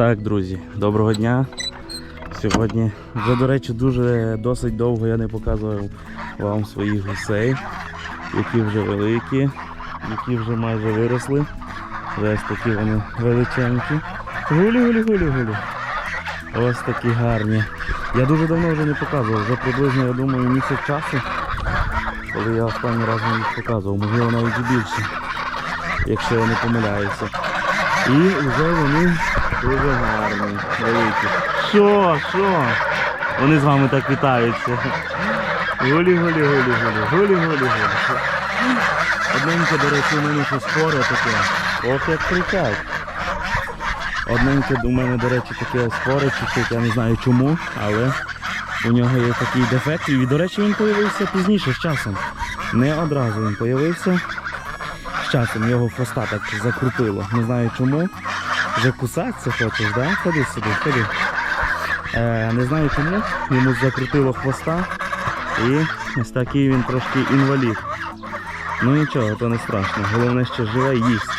Так, друзі, доброго дня. Сьогодні вже, до речі, дуже досить довго я не показував вам своїх гусей, які вже великі, які вже майже виросли. Ось такі вони величенькі. Гулі, гулі, гулі, гулі. Ось такі гарні. Я дуже давно вже не показував, вже приблизно, я думаю, місяць часу, коли я останній раз вам їх показував, можливо навіть і більше, якщо я не помиляюся. І вже вони дуже гарні, великі. Що, що? Вони з вами так вітаються. Гулі, гулі, гулі, гулі, гулі, гулі, гулі. Одненьке, до речі, у мене щось споре таке. Ох, як кричать. Одненьке у мене, до речі, таке споре чуть-чуть, я не знаю чому, але у нього є такий дефект. І, до речі, він з'явився пізніше з часом. Не одразу він з'явився. З часом його хвоста так закрутило. Не знаю чому. Вже кусатися хочеш, да? Ходи сюди, ходи. Е, не знаю чому. Йому закрутило хвоста. І ось такий він трошки інвалід. Ну нічого, то не страшно. Головне, що живе їсть.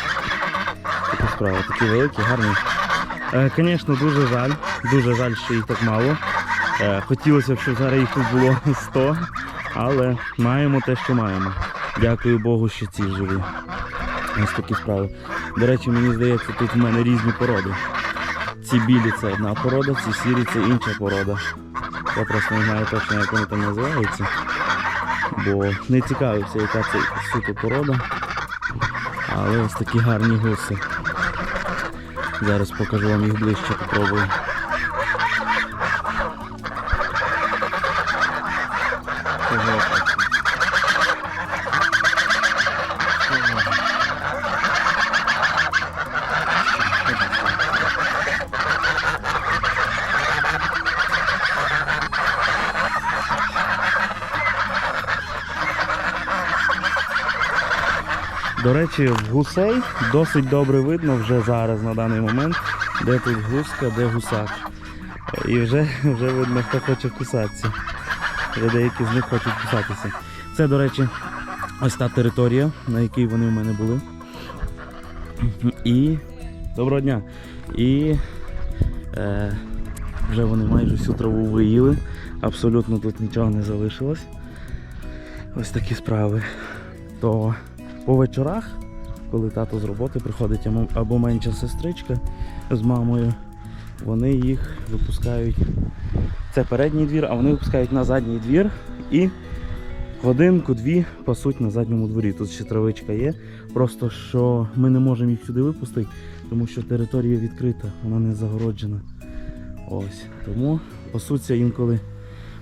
Такі справи, такі великі, гарні. Е, Звісно, дуже жаль. Дуже жаль, що їх так мало. Е, хотілося б, щоб зараз їх тут було 100, але маємо те, що маємо. Дякую Богу, що ці живі. Ось такі справи. До речі, мені здається, тут в мене різні породи. Ці білі це одна порода, ці сірі це інша порода. Я просто не знаю точно, як вони там називаються. Бо не цікавився, яка це суто порода. Але ось такі гарні гуси. Зараз покажу вам їх ближче, попробую. Речі, в гусей досить добре видно вже зараз на даний момент, де тут гуска, де гусак. І вже, вже видно, хто хоче кусатися. Вже деякі з них хочуть кусатися. Це, до речі, ось та територія, на якій вони в мене були. І доброго дня. І е, вже вони майже всю траву виїли. Абсолютно тут нічого не залишилось. Ось такі справи. То по вечорах, коли тато з роботи приходить або- менша сестричка з мамою, вони їх випускають. Це передній двір, а вони випускають на задній двір і годинку-дві пасуть на задньому дворі. Тут ще травичка є. Просто що ми не можемо їх сюди випустити, тому що територія відкрита, вона не загороджена. Ось. Тому пасуться інколи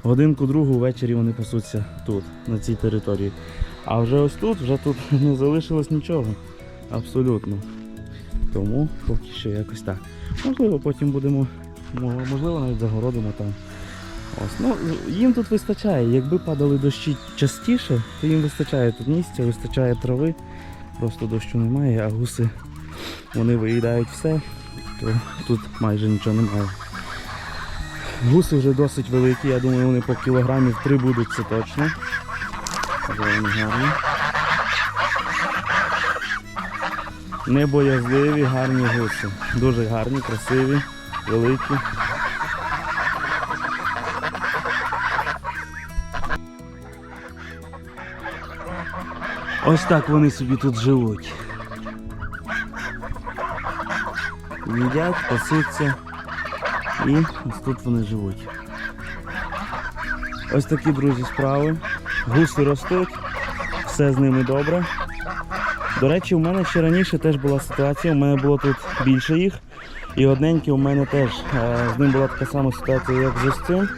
годинку другу ввечері вони пасуться тут, на цій території. А вже ось тут, вже тут не залишилось нічого. Абсолютно. Тому поки що якось так. Можливо, потім будемо, можливо, навіть загородимо там. Ось. Ну, їм тут вистачає. Якби падали дощі частіше, то їм вистачає тут місця, вистачає трави. Просто дощу немає, а гуси вони виїдають все, то тут майже нічого немає. Гуси вже досить великі, я думаю, вони по кілограмів 3 будуть це точно. Вони гарні. Небоязливі, гарні гуси. Дуже гарні, красиві, великі. Ось так вони собі тут живуть. Їдять, пасуться. І ось тут вони живуть. Ось такі, друзі, справи. Гуси ростуть, все з ними добре. До речі, у мене ще раніше теж була ситуація, у мене було тут більше їх. І одненький у мене теж е, з ним була така сама ситуація, як з цим.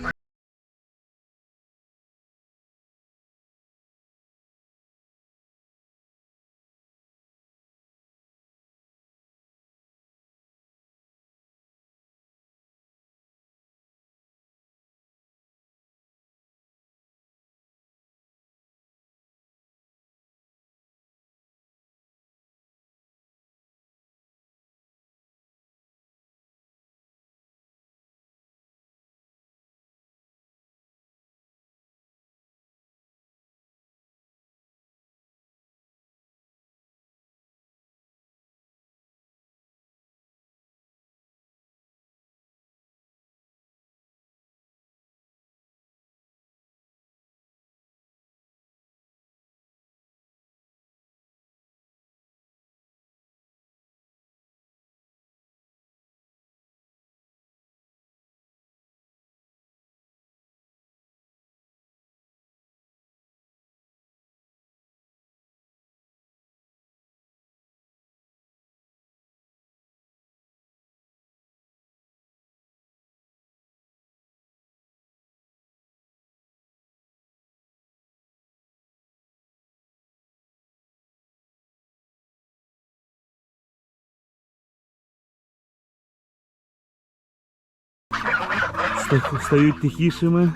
Стають тихішими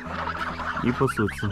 і пасуться.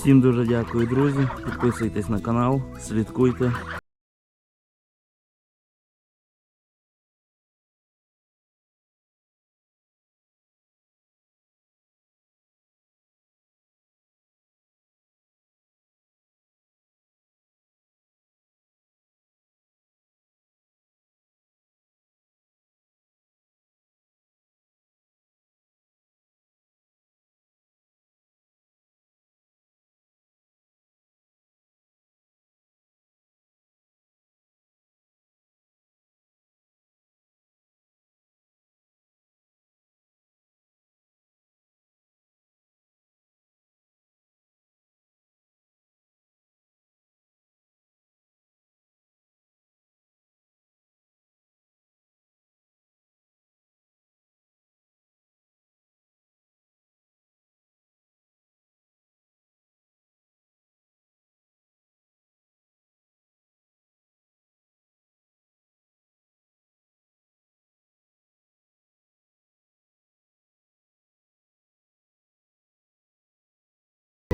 Всім дуже дякую, друзі. Підписуйтесь на канал, слідкуйте.